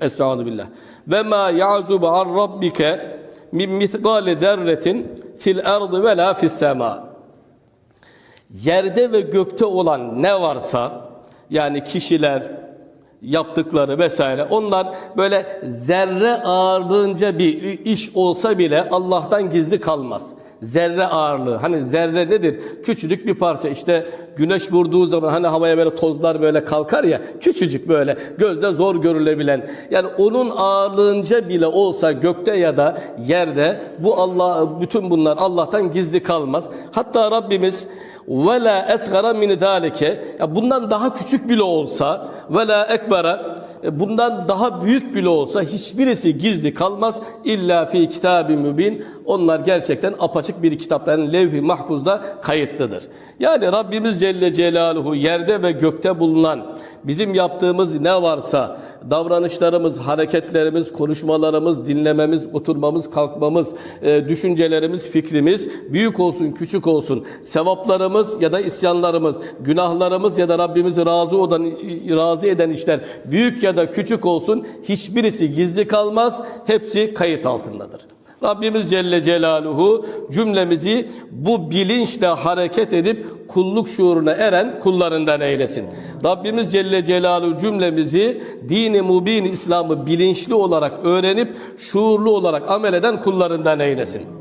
Estağfurullah billah. Ve ma ya'zubu an rabbike min mithqali zerretin fil ardı ve la fis sema. Yerde ve gökte olan ne varsa yani kişiler, yaptıkları vesaire onlar böyle zerre ağırlığınca bir iş olsa bile Allah'tan gizli kalmaz. Zerre ağırlığı. Hani zerre nedir? Küçücük bir parça. İşte güneş vurduğu zaman hani havaya böyle tozlar böyle kalkar ya. Küçücük böyle gözde zor görülebilen. Yani onun ağırlığınca bile olsa gökte ya da yerde bu Allah bütün bunlar Allah'tan gizli kalmaz. Hatta Rabbimiz ve la esgara min zalike bundan daha küçük bile olsa ve la ekbera e, bundan daha büyük bile olsa hiçbirisi gizli kalmaz illa fi kitabı mübin onlar gerçekten apaçık bir kitapların levh-i mahfuzda kayıtlıdır. Yani Rabbimiz Celle Celaluhu yerde ve gökte bulunan bizim yaptığımız ne varsa davranışlarımız, hareketlerimiz, konuşmalarımız, dinlememiz, oturmamız, kalkmamız, e, düşüncelerimiz, fikrimiz büyük olsun, küçük olsun, sevaplarımız ya da isyanlarımız, günahlarımız ya da Rabbimizi razı olan razı eden işler büyük ya da küçük olsun hiçbirisi gizli kalmaz. Hepsi kayıt altındadır. Rabbimiz Celle Celaluhu cümlemizi bu bilinçle hareket edip kulluk şuuruna eren kullarından eylesin. Rabbimiz Celle Celaluhu cümlemizi dini mubin İslam'ı bilinçli olarak öğrenip şuurlu olarak amel eden kullarından eylesin.